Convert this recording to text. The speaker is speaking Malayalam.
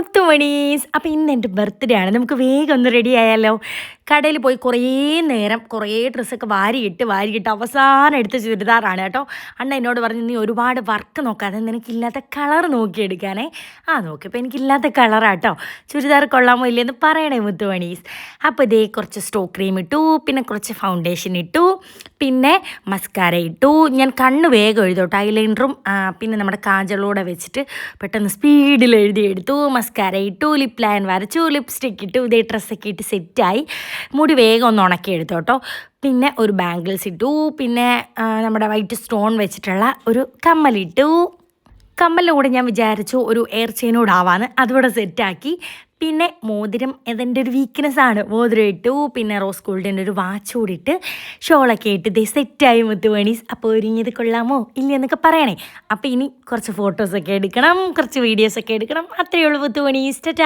മുത്തുമണീസ്. അപ്പോൾ ഇന്ന് എന്റെ ബർത്ത്ഡേ ആണ്. നമുക്ക് വേഗം ഒന്ന് റെഡി ആയാലോ? കടയിൽ പോയി കുറേ നേരം കുറേ ഡ്രസ്സൊക്കെ വാരിയിട്ട് വാരിയിട്ട് അവസാനം എടുത്ത ചുരിദാറാണ് കേട്ടോ. അണ്ണ എന്നോട് പറഞ്ഞു നീ ഒരുപാട് വർക്ക് നോക്കാതെ നിനക്കില്ലാത്ത കളർ നോക്കിയെടുക്കാനേ. ആ നോക്കിയപ്പോൾ എനിക്കില്ലാത്ത കളറാണ് കളറാട്ടോ ചുരിദാർ കൊള്ളാമോ ഇല്ലെന്ന് പറയണേ മുത്തുമണീസ്. അപ്പോൾ ഇതേ കുറച്ച് സ്റ്റോക്ക് ക്രീം ഇട്ടു പിന്നെ കുറച്ച് ഫൗണ്ടേഷൻ ഇട്ടു പിന്നെ മസ്കാര ഇട്ടു. ഞാൻ കണ്ണ് വേഗം എഴുതോട്ടോ ഐലൈനറും പിന്നെ നമ്മുടെ കാജളൂടെ വെച്ചിട്ട് പെട്ടെന്ന് സ്പീഡിൽ എഴുതിയെടുത്തു മസ്കാര ഇട്ടു ലിപ് ലൈൻ വരച്ചു ലിപ്സ്റ്റിക് ഇട്ടു ഇതേ ഡ്രസ്സൊക്കെ ഇട്ട് സെറ്റായി മുടി വേഗം ഒന്ന് ഉണക്കി എടുത്തു കേട്ടോ പിന്നെ ഒരു ബാംഗിൾസ് ഇട്ടു. പിന്നെ നമ്മുടെ വൈറ്റ് സ്റ്റോൺ വെച്ചിട്ടുള്ള ഒരു കമ്മലിട്ടു കമ്മലിന്റെ കൂടെ ഞാൻ വിചാരിച്ചു ഒരു എയർ ചെയിനോട് ആവാന്ന് അതുകൂടെ സെറ്റാക്കി പിന്നെ മോതിരം ഇതെന്റെ ഒരു വീക്ക്നെസ് ആണ്. മോതിരം ഇട്ടു. പിന്നെ റോസ് ഗോൾഡിന്റെ ഒരു വാച്ച് കൂടിയിട്ട് ഷോളൊക്കെ ഇട്ട് ദേ സെറ്റായി മുത്തുമണീസ് അപ്പോൾ ഒരുങ്ങിയത് കൊള്ളാമോ? ഇല്ല എന്നൊക്കെ പറയണേ. അപ്പോൾ ഇനി കുറച്ച് ഫോട്ടോസൊക്കെ എടുക്കണം. കുറച്ച് വീഡിയോസൊക്കെ എടുക്കണം. അത്രയേ ഉള്ളൂ മുത്തുമണീസ്